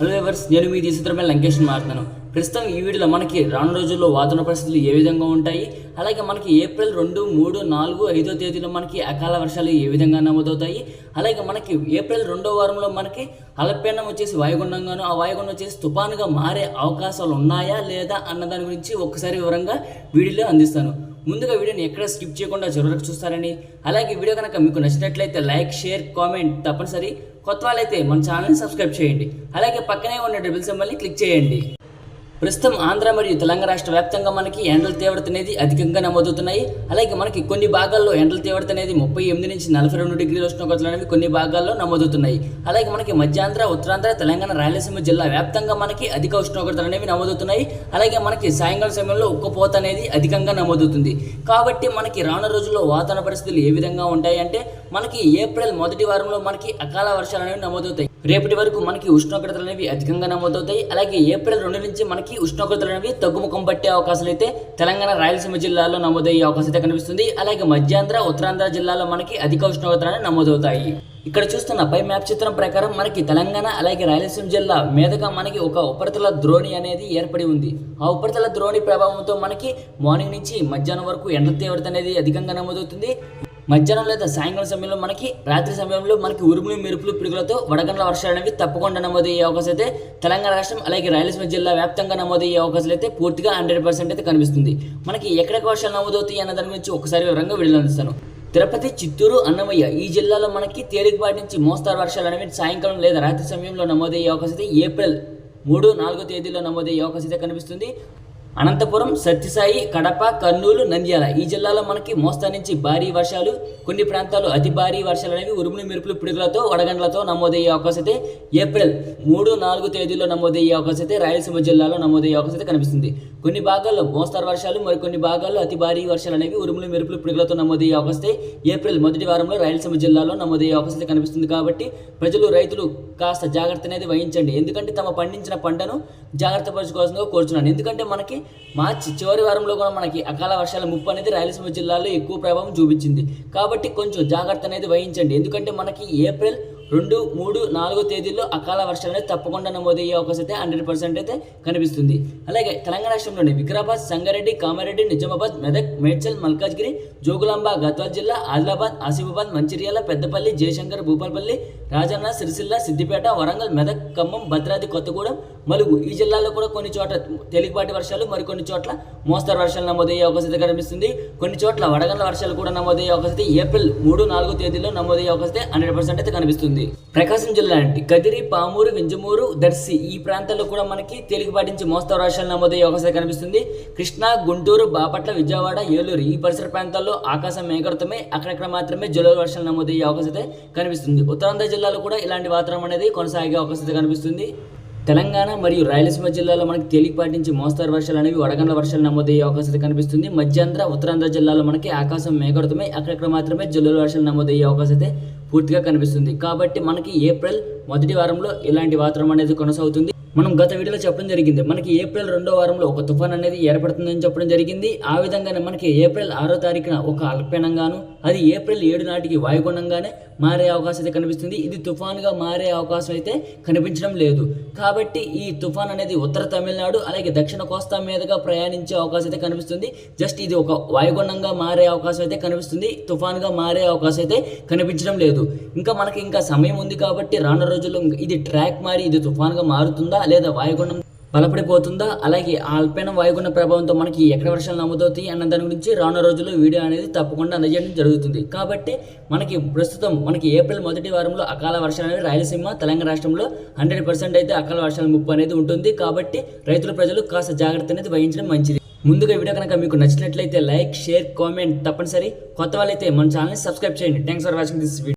Hello ఎవర్స్ నేను మీ చిత్రమే లంకేష్ మాట్లాడుతాను ప్రస్తుతం ఈ వీడియోలో మనకి రాను రోజుల్లో వాతావరణ పరిస్థితులు ఏ విధంగా ఉంటాయి? అలాగే మనకి ఏప్రిల్ రెండు మూడు నాలుగు ఐదో తేదీలో మనకి అకాల వర్షాలు ఏ విధంగా నమోదవుతాయి? అలాగే మనకి ఏప్రిల్ రెండో వారంలో మనకి అల్పపీడనం వచ్చేసి వాయుగుండంగాను ఆ వాయుగుండం వచ్చేసి తుఫానుగా మారే అవకాశాలు ఉన్నాయా లేదా అన్న దాని గురించి ఒక్కసారి వివరంగా వీడియోలో అందిస్తాను. ముందుగా వీడియోని ఎక్కడ స్కిప్ చేయకుండా చివరికి చూస్తారని. అలాగే వీడియో కనుక మీకు నచ్చినట్లయితే లైక్ షేర్ కామెంట్ తప్పనిసరి. కొత్త వాళ్ళైతే మన ఛానల్ని సబ్స్క్రైబ్ చేయండి. అలాగే పక్కనే ఉన్న డబుల్ సింబల్ని క్లిక్ చేయండి. ప్రస్తుతం ఆంధ్ర మరియు తెలంగాణ రాష్ట్ర వ్యాప్తంగా మనకి ఎండల తీవ్రత అనేది అధికంగా నమోదవుతున్నాయి. అలాగే మనకి కొన్ని భాగాల్లో ఎండల తీవ్రత అనేది ముప్పై ఎనిమిది నుంచి నలభై రెండు డిగ్రీల ఉష్ణోగ్రతలు అనేవి కొన్ని భాగాల్లో నమోదవుతున్నాయి. అలాగే మనకి మధ్యాంధ్ర ఉత్తరాంధ్ర తెలంగాణ రాయలసీమ జిల్లా వ్యాప్తంగా మనకి అధిక ఉష్ణోగ్రతలు అనేవి నమోదవుతున్నాయి. అలాగే మనకి సాయంకాలం సమయంలో ఉక్కపోత అనేది అధికంగా నమోదవుతుంది. కాబట్టి మనకి రానున్న రోజుల్లో వాతావరణ పరిస్థితులు ఏ విధంగా ఉంటాయి అంటే మనకి ఏప్రిల్ మొదటి వారంలో మనకి అకాల వర్షాలు అనేవి నమోదవుతాయి. రేపటి వరకు మనకి ఉష్ణోగ్రతలు అనేవి అధికంగా నమోదవుతాయి. అలాగే ఏప్రిల్ రెండు నుంచి మనకి ఉష్ణోగ్రతలు అనేవి తగ్గుముఖం పట్టే అవకాశాలు అయితే తెలంగాణ రాయలసీమ జిల్లాలో నమోదయ్యే అవకాశం అయితే కనిపిస్తుంది. అలాగే మధ్యాంధ్ర ఉత్తరాంధ్ర జిల్లాలో మనకి అధిక ఉష్ణోగ్రతలు అనేవి నమోదవుతాయి. ఇక్కడ చూస్తున్న పై మ్యాప్ చిత్రం ప్రకారం మనకి తెలంగాణ అలాగే రాయలసీమ జిల్లా మీదుగా మనకి ఒక ఉపరితల ద్రోణి అనేది ఏర్పడి ఉంది. ఆ ఉపరితల ద్రోణి ప్రభావంతో మనకి మార్నింగ్ నుంచి మధ్యాహ్నం వరకు ఎండ తీవ్రత అనేది అధికంగా నమోదవుతుంది. మధ్యాహ్నం లేదా సాయంకాలం సమయంలో మనకి రాత్రి సమయంలో మనకి ఉరుములు మెరుపులు పిడుగులతో వడగండ్ల వర్షాలు అనేవి తప్పకుండా నమోదయ్యే అవకాశం అయితే తెలంగాణ రాష్ట్రం అలాగే రాయలసీమ జిల్లా వ్యాప్తంగా నమోదయ్యే అవకాశాలు అయితే పూర్తిగా హండ్రెడ్ పర్సెంట్ అయితే కనిపిస్తుంది. మనకి ఎక్కడికి వర్షాలు నమోదవుతాయి అన్న దాని గురించి ఒకసారి వివరంగా వెళ్ళిస్తాను తిరుపతి చిత్తూరు అన్నమయ్య ఈ జిల్లాలో మనకి తేలికపాటి నుంచి మోస్తారు వర్షాలు అనేవి సాయంకాలం లేదా రాత్రి సమయంలో నమోదయ్యే అవకాశం అయితే ఏప్రిల్ మూడు నాలుగో తేదీలో నమోదయ్యే అవకాశం అయితే కనిపిస్తుంది. అనంతపురం సత్యసాయి కడప కర్నూలు నంద్యాల. ఈ జిల్లాలో మనకి మోస్తా నుంచి భారీ వర్షాలు కొన్ని ప్రాంతాలు అతి భారీ వర్షాలు అనేవి ఉరుములు మెరుపులు పిడుగులతో వడగండ్లతో నమోదయ్యే అవకాశం అయితే ఏప్రిల్ మూడు నాలుగు తేదీలో నమోదయ్యే అవకాశం అయితే రాయలసీమ జిల్లాలో నమోదయ్యే అవకాశం అయితే కనిపిస్తుంది. కొన్ని భాగాల్లో మోస్తారు వర్షాలు మరికొన్ని భాగాల్లో అతి భారీ వర్షాలు అనేవి ఉరుములు మెరుపులు పిడుగులతో నమోదయ్యే అవస్థే. ఏప్రిల్ మొదటి వారంలో రాయలసీమ జిల్లాలో నమోదయ్యే అవస్థ కనిపిస్తుంది కాబట్టి ప్రజలు రైతులు కాస్త జాగ్రత్త అనేది వహించండి. ఎందుకంటే తమ పండించిన పంటను జాగ్రత్త పరచుకోవాల్సిందిగా కోరుచున్నాను. ఎందుకంటే మనకి మార్చి చివరి వారంలో కూడా మనకి అకాల వర్షాల ముప్పు అనేది రాయలసీమ జిల్లాలో ఎక్కువ ప్రభావం చూపించింది. కాబట్టి కొంచెం జాగ్రత్త అనేది వహించండి. ఎందుకంటే మనకి ఏప్రిల్ రెండు మూడు నాలుగో తేదీల్లో అకాల వర్షాలు అనేది తప్పకుండా నమోదయ్యే అవకాశం అయితే హండ్రెడ్ పర్సెంట్ అయితే కనిపిస్తుంది. అలాగే తెలంగాణ రాష్ట్రంలోని వికారాబాద్ సంగారెడ్డి కామారెడ్డి నిజామాబాద్ మెదక్ మేడ్చల్ మల్కాజ్గిరి జోగులాంబ గద్వాల్ జిల్లా ఆదిలాబాద్ ఆసిఫాబాద్ మంచిర్యాల పెద్దపల్లి జయశంకర్ భూపాలపల్లి రాజన్న సిరిసిల్ల సిద్దిపేట వరంగల్ మెదక్ ఖమ్మం భద్రాద్రి కొత్తగూడెం మలుగు ఈ జిల్లాలో కూడా కొన్ని చోట్ల తేలికపాటి వర్షాలు మరికొన్ని చోట్ల మోస్తరు వర్షాలు నమోదయ్యే అవకాశం కనిపిస్తుంది. కొన్ని చోట్ల వడగండ్ల వర్షాలు కూడా నమోదయ్యే అవకాశం ఏప్రిల్ మూడు నాలుగు తేదీల్లో నమోదయ్యే అవకాశం హండ్రెడ్ పర్సెంట్ అయితే కనిపిస్తుంది. ప్రకాశం జిల్లా అంటే కదిరి పామూరు వింజమూరు దర్శి ఈ ప్రాంతాల్లో కూడా మనకి తేలికపాటి నుంచి మోస్తరు వర్షాలు నమోదయ్యే అవకాశం కనిపిస్తుంది. కృష్ణా గుంటూరు బాపట్ల విజయవాడ ఏలూరు ఈ పరిసర ప్రాంతాల్లో ఆకాశం మేఘర్తమే అక్కడక్కడ మాత్రమే జల్లు వర్షాలు నమోదయ్యే అవకాశం కనిపిస్తుంది. ఉత్తరాంధ్ర జిల్లాలో కూడా ఇలాంటి వాతావరణం అనేది కొనసాగే అవకాశం కనిపిస్తుంది. తెలంగాణ మరియు రాయలసీమ జిల్లాలో మనకి తేలికపాటి నుంచి మోస్తారు వర్షాలు అనేవి వడగండ్ల వర్షాలు నమోదయ్యే అవకాశం కనిపిస్తుంది. మధ్యాంధ్ర ఉత్తరాంధ్ర జిల్లాలో మనకి ఆకాశం మేఘడుతమే అక్కడక్కడ మాత్రమే జల్లుల వర్షాలు నమోదయ్యే అవకాశం అయితే పూర్తిగా కనిపిస్తుంది. కాబట్టి మనకి ఏప్రిల్ మొదటి వారంలో ఇలాంటి వాతావరణం అనేది కొనసాగుతుంది. మనం గత వీడియోలో చెప్పడం జరిగింది. మనకి ఏప్రిల్ రెండో వారంలో ఒక తుఫాన్ అనేది ఏర్పడుతుందని చెప్పడం జరిగింది. ఆ విధంగానే మనకి ఏప్రిల్ ఆరో తారీఖున ఒక అల్పీనంగాను అది ఏప్రిల్ ఏడు నాటికి వాయుగుండంగానే మారే అవకాశం అయితే కనిపిస్తుంది. ఇది తుఫాన్గా మారే అవకాశం అయితే కనిపించడం లేదు. కాబట్టి ఈ తుఫాన్ అనేది ఉత్తర తమిళనాడు అలాగే దక్షిణ కోస్తా మీదుగా ప్రయాణించే అవకాశం అయితే కనిపిస్తుంది. జస్ట్ ఇది ఒక వాయుగుండంగా మారే అవకాశం అయితే కనిపిస్తుంది. తుఫాన్గా మారే అవకాశం అయితే కనిపించడం లేదు. ఇంకా మనకి ఇంకా సమయం ఉంది కాబట్టి రానున్న రోజుల్లో ఇది ట్రాక్ మారి ఇది తుఫాన్గా మారుతుందా లేదా వాయుగుండం బలపడిపోతుందా? అలాగే ఆ వాయుగుండ ప్రభావంతో మనకి ఎక్కడ వర్షాలు నమోదవుతాయి అన్న దాని గురించి రానున్న రోజుల్లో వీడియో అనేది తప్పకుండా అందజేయడం జరుగుతుంది. కాబట్టి మనకి ప్రస్తుతం మనకి ఏప్రిల్ మొదటి వారంలో అకాల వర్షాలు అనేవి రాయలసీమ తెలంగాణ రాష్ట్రంలో హండ్రెడ్ పర్సెంట్ అయితే అకాల వర్షాల ముప్పు అనేది ఉంటుంది. కాబట్టి రైతుల ప్రజలు కాస్త జాగ్రత్త అనేది వహించడం మంచిది. ముందుగా వీడియో కనుక మీకు నచ్చినట్లయితే లైక్ షేర్ కామెంట్ తప్పనిసరి. కొత్త వాళ్ళైతే మన ఛానల్ని సబ్స్క్రైబ్ చేయండి. Thanks for watching this video